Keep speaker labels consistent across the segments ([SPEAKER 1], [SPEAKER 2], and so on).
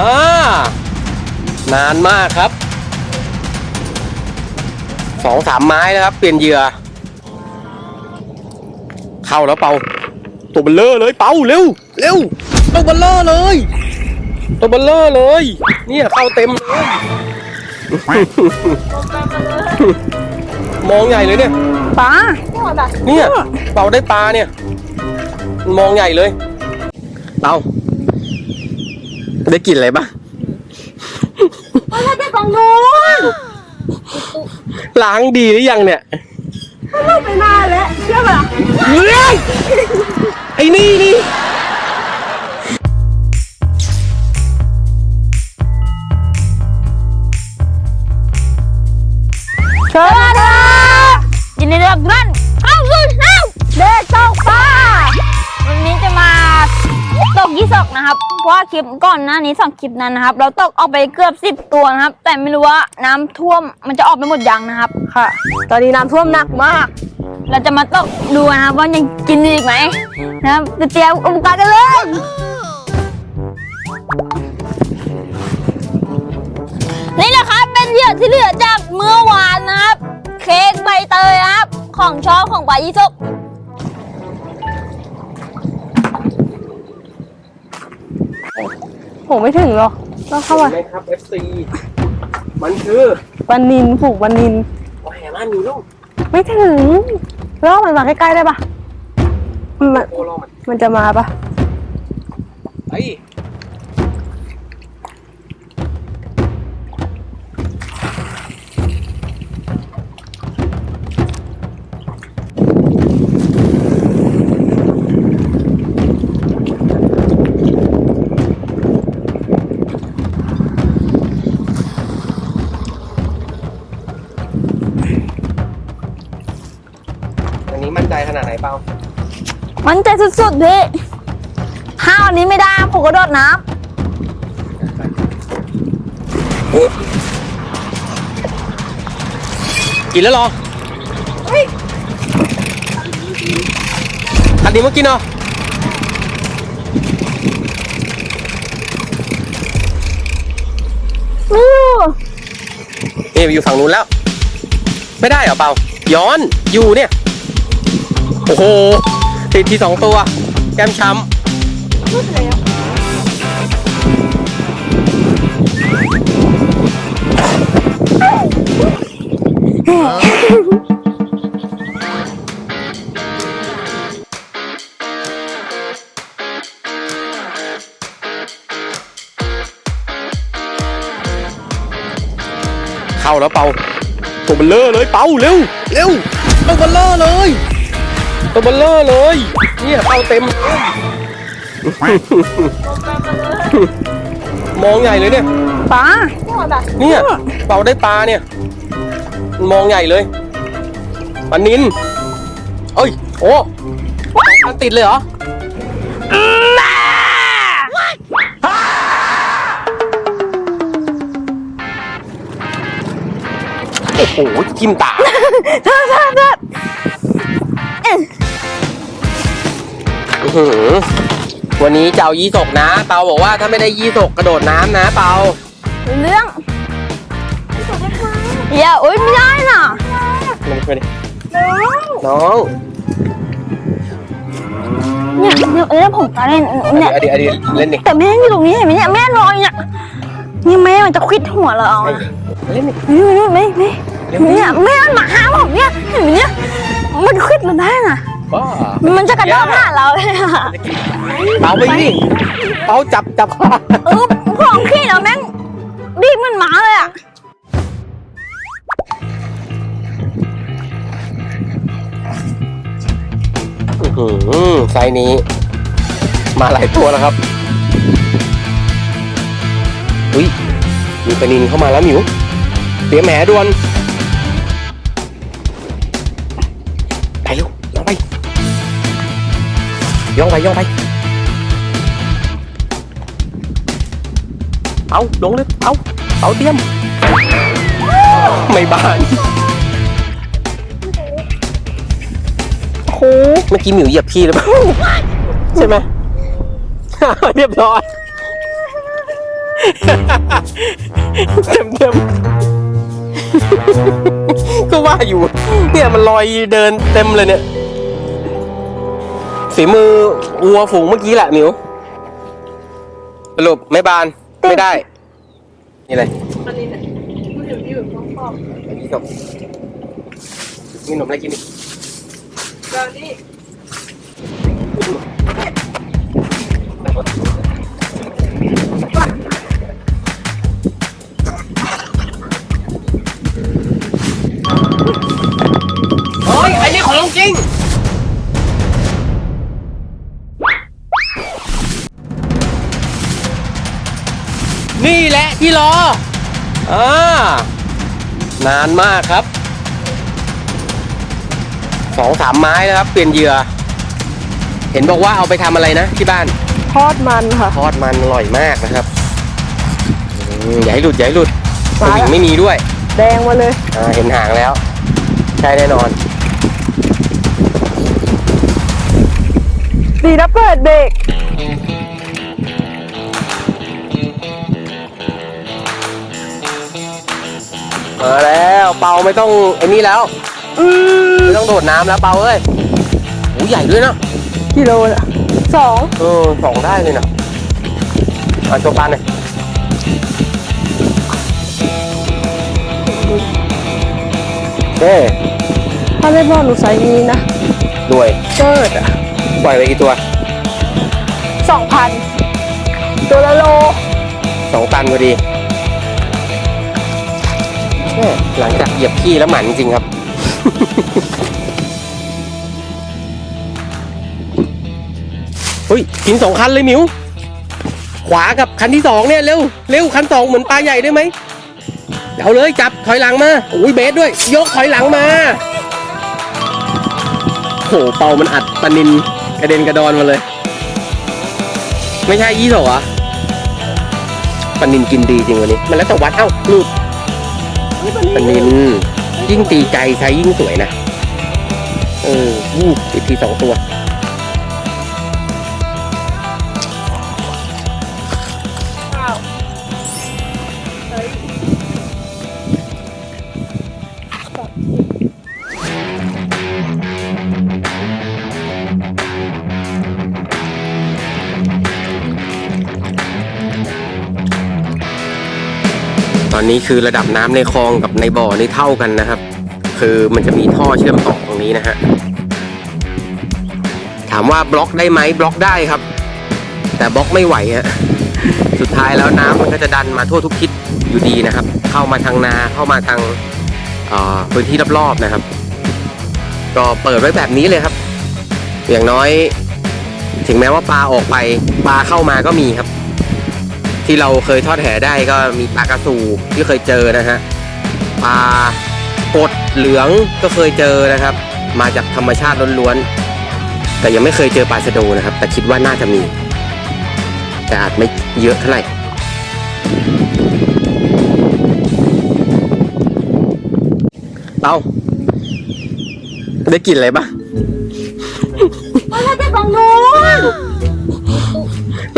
[SPEAKER 1] อ่านานมากครับสองสามไม้นะครับ เปลี่ยนเหยื่อ เข้าแล้วเปาตัวเบลเลอร์เลยเปาเร็วเร็วตัวเบลเลอร์เลยตัวเบลเลอร์เลย เนี่ยเข้าเต็มเลยมองใหญ่เลยเนี่ย
[SPEAKER 2] ปลา
[SPEAKER 1] เนี่ยเปาได้ปลาเนี่ย มองใหญ่เลยเปา ได้กลิ่นอะไรบ้าง
[SPEAKER 2] ไม่ได้ฝั่งนู้น
[SPEAKER 1] ล้างดีหรือยังเนี่ย
[SPEAKER 2] ไม่ไปนานแล้วเชื่อป่ะ
[SPEAKER 1] เฮ้ยไอ้นี่นี่
[SPEAKER 2] เชิญครับยินดีต้อนรับเข้าสู่ช่องเด็กตกปลาวันนี้จะมาตกยี่สกนะครับ เพราะว่าคลิปก่อนหน้านี้สองคลิปนั้นนะครับ เราตกออกไปเกือบสิบตัวนะครับ แต่ไม่รู้ว่าน้ำท่วมมันจะออกไปหมดยังนะครับ ค่ะ ตอนนี้น้ำท่วมหนักมาก เราจะมาตกดูนะครับว่ายังกินอีกไหมนะครับจะเตรียมอุปกรณ์กันเลย นี่นะครับเป็นเหยื่อที่เหลือจากเมื่อวานนะครับ เค้กใบเตยนะครับ ของชอบของปลายี่สก
[SPEAKER 3] โหไม่ถึงหรอกต้องเข้ามา
[SPEAKER 1] ไหมครับ FC มันคือ
[SPEAKER 3] วันนินผูกวันนิน
[SPEAKER 1] โอ้แห่ล้านอยู่ลูก
[SPEAKER 3] ไม่ถึงแล้วมันมาใกล้ๆได้ปะมัน
[SPEAKER 1] โอ้รอมัน
[SPEAKER 3] มันจะมาปะ
[SPEAKER 1] ไอ้อั มันใจ
[SPEAKER 2] สุดๆพี่ถ้าวันนี้ไม่ได้ผมก็โดดน้
[SPEAKER 1] กินแล้วเหรออันนี้เมื่อกี้เนาะำ
[SPEAKER 2] อู้
[SPEAKER 1] นี่ไปอยู่ฝั่งนู้นแล้ว ไม่ได้เหรอเปล่า ย้อน อยู่เนี่ย โอ้โห ติดทีสองตัว แก้มช้ำเข้าแล้วเปาตัวเบลเลอร์เลยเปาเร็วเร็วตัวเบลเลอร์เลย ตัวเบลเลอร์เลย เนี่ยเข้าเต็ม มองใหญ่เลยเนี่ย
[SPEAKER 3] ปลา
[SPEAKER 1] เนี่ยเปาได้ปลาเนี่ย มองใหญ่เลยปลานินเอ้ย โอ้สองพันติดเลยเหรอโอ้โหจิ้มตาอื้อ หือวันนี้จะเอายี่สกนะ เปาบอกว่าถ้าไม่ได้ยี่สกกระโดดน้ำนะ เปา
[SPEAKER 2] เรื่องอย่าอุ้ยไม่ได้น่ะ
[SPEAKER 1] มาดิมาดิน้อง
[SPEAKER 2] เนี่ยเนี่ยเนี่ยผมตาเล่นเนี่ย
[SPEAKER 1] อดีตอดีตเล่นดิ
[SPEAKER 2] แต่แม่อยู่ตรงนี้เห็นไหมเนี่ยแม่ลอยเนี่ยนี่แม่มันจะควิดหัวเราเอา
[SPEAKER 1] เล่นดิ
[SPEAKER 2] นี่นี่ไม่ไม่เนี่ยแม่มันมาหาผมเนี่ยเห็นไหมเนี่ยมันควิดเราได้น่ะ
[SPEAKER 1] บ้า
[SPEAKER 2] มันจะกระโดดหาเราเลยอะ
[SPEAKER 1] เปาไปดิเปาจับจับขา
[SPEAKER 2] เออของขี้เราแม่งดีบเหมันหมาเลยอะ
[SPEAKER 1] อื้อหือไซส์นี้ มาหลายตัวแล้วครับอุ้ยมีปลานินเข้ามาแล้วหมิวเตรียมแหด่วน ย่องไปย่องไป เอาลงเลยเอาเอาเตรียม ไม่บาน
[SPEAKER 2] โห
[SPEAKER 1] เมื่อกี้หมิวเหยียบพี่หรือเปล่าใช่ไหมเรียบร้อยเต็มเต็มก็ว่าอยู่ เนี่ยมันลอยเดินเต็มเลยเนี่ย ฝีมือวัวฝูงเมื่อกี้แหละหมิวสรุปไม่บานไม่ได้ นี่เลย
[SPEAKER 3] อันนี้เนี่ยมันอยู่ที่อยู่ข้าง
[SPEAKER 1] มีขนมมีขนมอะไรกินอีก
[SPEAKER 3] แล้วนี่
[SPEAKER 1] เรออ่านานมากครับสองสามไม้นะครับ เปลี่ยนเหยื่อ เห็นบอกว่าเอาไปทำอะไรนะที่บ้าน
[SPEAKER 3] ทอดมันค่ะ
[SPEAKER 1] ทอดมันอร่อยมากนะครับอืมอย่าให้หลุดอย่าให้หลุดส
[SPEAKER 3] มา
[SPEAKER 1] วิ
[SPEAKER 3] แล้
[SPEAKER 1] ง
[SPEAKER 3] ว
[SPEAKER 1] ไม่มีด้วย
[SPEAKER 3] แดงมาเลย
[SPEAKER 1] อ่าเห็นหางแล้ว ใช่แน่นอน
[SPEAKER 3] ดีนะเปิดเบรก
[SPEAKER 1] มาแล้วเปาไม่ต้องไอ้นี่แล้ว
[SPEAKER 3] อืม
[SPEAKER 1] ไม่ต้องโดดน้ำแล้วเปาเอ้ยโอ้ใหญ่ด้วยเนาะ
[SPEAKER 3] กิโลละสอง
[SPEAKER 1] เออสองได้เลยนะเอาโชว์ปลาหน่อยเอ้
[SPEAKER 3] ถ้าได้บอลหนูใส่นี้นะ
[SPEAKER 1] รวย
[SPEAKER 3] เกิดอะ
[SPEAKER 1] ปล่อยไปกี่ตัว
[SPEAKER 3] สองพันตัวละโล
[SPEAKER 1] สองตันพอดีแม่ หลังจากเหยียบขี้แล้วหมันจริงครับ เฮ้ย กินสองคันเลยมิว ขวากับคันที่สองเนี่ย เร็ว เร็ว คันสองเหมือนปลาใหญ่ได้ไหมเอาเลยจับถอยหลังมาอุ้ยเบสด้วย ยกถอยหลังมาโหเป่ามันอัดปนินกระเด็นกระดอนมาเลย ไม่ใช่ยี่สหรอะปนินกินดีจริงวันนี้ มันแล้วแต่วัดเอ้าลูด ปลานินยิ่งตีใจใช้ยิ่งสวยนะ เออวูบอีกทีสองตัว นี้คือระดับน้ำในคลองกับในบ่อนี่เท่ากันนะครับ คือมันจะมีท่อเชื่อมต่อตรงนี้นะฮะถามว่าบล็อกได้ไหมบล็อกได้ครับ แต่บล็อกไม่ไหวฮะสุดท้ายแล้วน้ำมันก็จะดันมาทั่วทุกทิศอยู่ดีนะครับ เข้ามาทางนาเข้ามาทางพื้นที่รอบๆนะครับ ก็เปิดไว้แบบนี้เลยครับ อย่างน้อย ถึงแม้ว่าปลาออกไปปลาเข้ามาก็มีครับ ที่เราเคยทอดแหได้ก็มีปลากระสูที่เคยเจอนะฮะปลากดเหลืองก็เคยเจอนะครับ มาจากธรรมชาติล้วนๆแต่ยังไม่เคยเจอปลาชะโดนะครับ แต่คิดว่าน่าจะมี แต่อาจไม่เยอะเท่าไหร่เอาได้กลิ่นอะไรบ้าง
[SPEAKER 3] มันมาจากตรงนู้น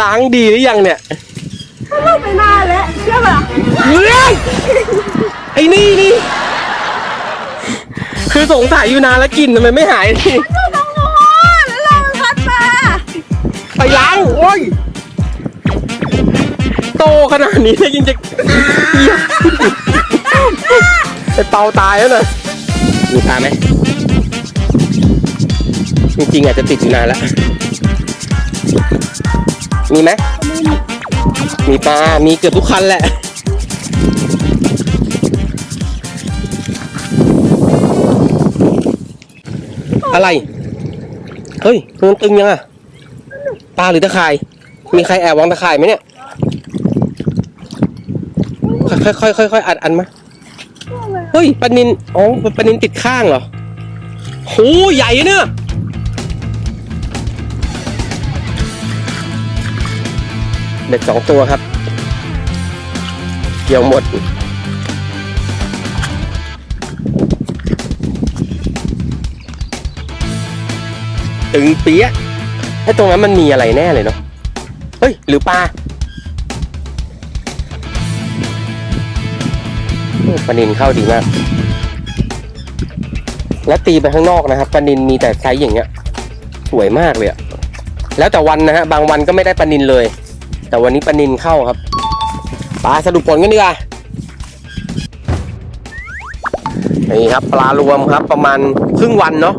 [SPEAKER 1] ล้างดีหรือยังเนี่ย
[SPEAKER 3] มันไปนานแล้วเชื่อป่ะ
[SPEAKER 1] เฮ้ยไอ้นี่นี่ คือสงสัยอยู่นานแล้วกลินทำไมไม่หายที
[SPEAKER 3] ตรงนู้นแล้วเราพัดมา
[SPEAKER 1] ไปล้างโอ้ย โตขนาดนี้เลยยังจะเหี้ยไอเปาตายแล้วเนอะมีปลาไหมจริงๆอาจจะติดอยู่นานแล้วมีไหม มีปลา มีเกือบทุกคันแหละ อะไร เฮ้ยมันตึงยังอะปลาหรือตะข่าย มีใครแอบวางตะข่ายไหมเนี่ย ค่อยค่อยค่อยค่อยๆอัดอันมา เฮ้ยปลานินอ๋อปลานินติดข้างเหรอโหใหญ่เนี่ย เด็กสองตัวครับ เกี่ยวหมด ตึงเปี้ยะไอ้ตรงนั้นมันมีอะไรแน่เลยเนาะ เฮ้ย หรือปลาปลานินเข้าดีมาก และตีไปข้างนอกนะครับปลานินมีแต่ไซส์อย่างเงี้ย สวยมากเลยอะแล้วแต่วันนะฮะ บางวันก็ไม่ได้ปลานินเลย แต่วันนี้ปลานินเข้าครับปลาสรุปผลกันดีกว่านี่ครับ ปลารวมครับ ประมาณครึ่งวันเนาะ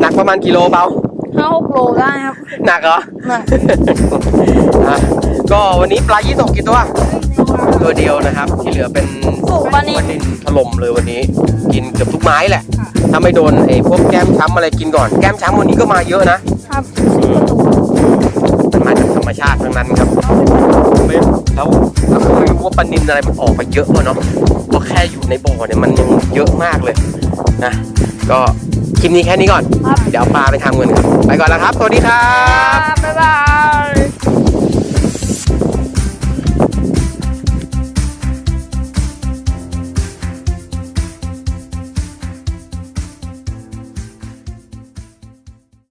[SPEAKER 1] หนักประมาณกิโลเปล่า
[SPEAKER 2] ห้าหกโลได้ครับ
[SPEAKER 1] หนักเหรอ
[SPEAKER 2] หนัก
[SPEAKER 1] อะก็วันนี้ปลายี่สกกี่ตัวตัวเดียวนะครับ ที่เหลือเป็น
[SPEAKER 2] ฝูงปลานิล
[SPEAKER 1] ปลานินถล่มเลยวันนี้ กินเกือบทุกไม้แหละ ถ้าไม่โดนไอ้พวกแก้มช้ำอะไรกินก่อน แก้มช้ำวันนี้ก็มาเยอะนะ
[SPEAKER 2] ครับ
[SPEAKER 1] มันมาจากธรรมชาติทั้งนั้นครับไม่แล้วแล้วก็ไม่รู้ว่าปลานินอะไรมันออกมาเยอะกว่าเนาะเพราะแค่อยู่ในบ่อเนี่ยมันยังเยอะมากเลยนะก็คลิปนี้แค่นี้ก่อน
[SPEAKER 2] ครับ
[SPEAKER 1] เดี๋ยวเอาปลาไปทำเงินครับ ไปก่อนแล้วครับ สวัสดีครับ
[SPEAKER 2] บ๊ายบาย